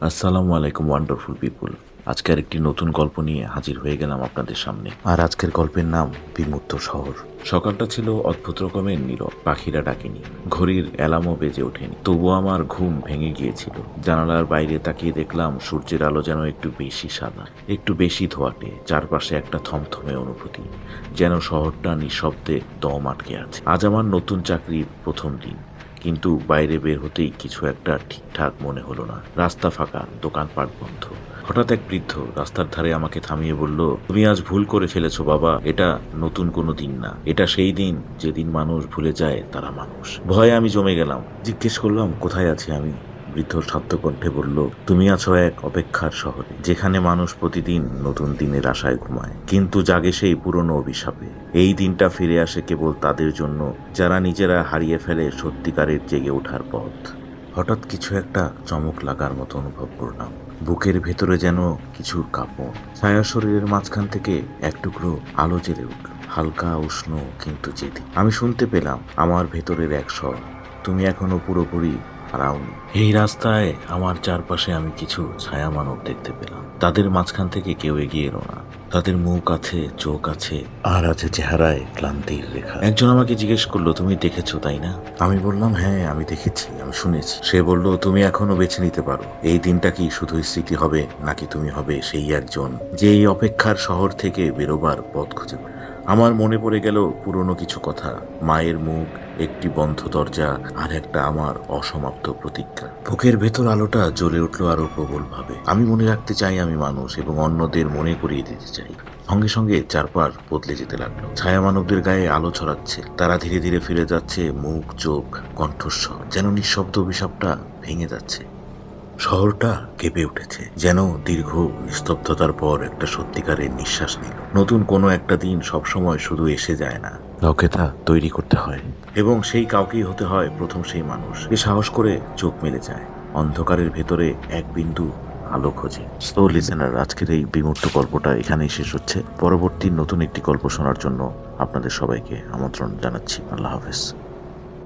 আসসালামু আলাইকুম ওয়ান্ডারফুল পিপুল আজকের একটি নতুন গল্প নিয়ে হাজির হয়ে গেলাম আপনাদের সামনে। আর আজকের গল্পের নাম বিমূর্ত শহর। সকালটা ছিল অদ্ভুত রকমের নীরব পাখিরা ডাকেনি। ঘড়ির অ্যালামও বেজে ওঠেনি। তবুও আমার ঘুম ভেঙে গিয়েছিল। জানালার বাইরে তাকিয়ে দেখলাম সূর্যের আলো যেন একটু বেশি সাদা একটু বেশি ধোয়াটে চারপাশে একটা থমথমে অনুভূতি যেন শহরটা নিঃশব্দে দম আটকে আছে। আজ আমার নতুন চাকরির প্রথম দিন। কিন্তু বাইরে বের হতেই কিছু একটা ঠিকঠাক মনে হলো না। রাস্তা ফাঁকা, দোকানপাট বন্ধ। হঠাৎ এক বৃদ্ধ রাস্তার ধারে আমাকে থামিয়ে বলল, তুমি আজ ভুল করে ফেলেছো বাবা, এটা নতুন কোনো দিন না। এটা সেই দিন যেদিন মানুষ ভুলে যায় তারা মানুষ। ভয়ে আমি জমে গেলাম। জিজ্ঞেস করলাম, কোথায় আছি আমি? বৃদ্ধ কণ্ঠে বলল, তুমি আছো এক অপেক্ষার শহরে, যেখানে মানুষ প্রতিদিন নতুন দিনের আশায় ঘুমায়। কিন্তু জাগে সেই পুরনো অভিশাপে। এই দিনটা ফিরে আসে কেবল তাদের জন্য, যারা নিজেরা হারিয়ে ফেলে সত্যিকারের জেগে ওঠার পথ। হঠাৎ কিছু একটা চমক লাগার মতো অনুভব করলাম। বুকের ভেতরে যেন কিছুর কাপড় ছায়া শরীরের মাঝখান থেকে এক টুকরো আলো জেলে উঠল। হালকা, উষ্ণ, কিন্তু জেদি। আমি শুনতে পেলাম, আমার ভেতরের এক স্বর, তুমি এখনও পুরোপুরি হারাওনি এই রাস্তায় আমার চারপাশে আমি কিছু ছায়া মানব দেখতে পেলাম। তাদের মাঝখান থেকে কেউ এগিয়ে এলো না। তাদের মুখ আছে, চোখ আছে, আর আছে চেহারায় ক্লান্তির রেখা। একজন আমাকে জিজ্ঞেস করল, তুমি দেখেছ তাই না? আমি বললাম হ্যাঁ আমি দেখেছি, আমি শুনেছি। সে বলল, তুমি এখনও বেছে নিতে পারো। এই দিনটা কি শুধুই স্মৃতি হবে, নাকি তুমি হবে সেই একজন যে এই অপেক্ষার শহর থেকে বেরোবার পথ খুঁজে পাবে? আমার মনে পড়ে গেল পুরনো কিছু কথা। মায়ের মুখ, একটি বন্ধ দরজা আর একটা আমার অসমাপ্ত প্রতিজ্ঞা। বুকের ভেতর আলোটা জ্বলে উঠল আরও প্রবলভাবে। আমি মনে রাখতে চাই আমি মানুষ এবং অন্যদের মনে করিয়ে দিতে চাই। সঙ্গে সঙ্গে চারপার বদলে যেতে লাগল। ছায়া মানবদের গায়ে আলো ছড়াচ্ছে। তারা ধীরে ধীরে ফিরে যাচ্ছে মুখ, চোখ, কণ্ঠস্বর, যেন নিঃশব্দ অভিশাপটা ভেঙে যাচ্ছে। শহরটা কেঁপে উঠেছে যেন দীর্ঘ নিস্তব্ধতার পর একটা সত্যিকারের নিঃশ্বাস নিল। নতুন কোনো একটা দিন সবসময় শুধু এসে যায় না। কাউকে তা তৈরি করতে হয়। এবং সেই কাউকেই হতে হয় প্রথম সেই মানুষ। যে সাহস করে চোখ মেলে যায়। অন্ধকারের ভেতরে এক বিন্দু আলো খোঁজে। সো লিসেনার আজকের এই বিমূর্ত গল্পটা এখানেই শেষ হচ্ছে। পরবর্তী নতুন একটি গল্প শোনার জন্য আপনাদের সবাইকে আমন্ত্রণ জানাচ্ছি। আল্লাহ হাফেজ।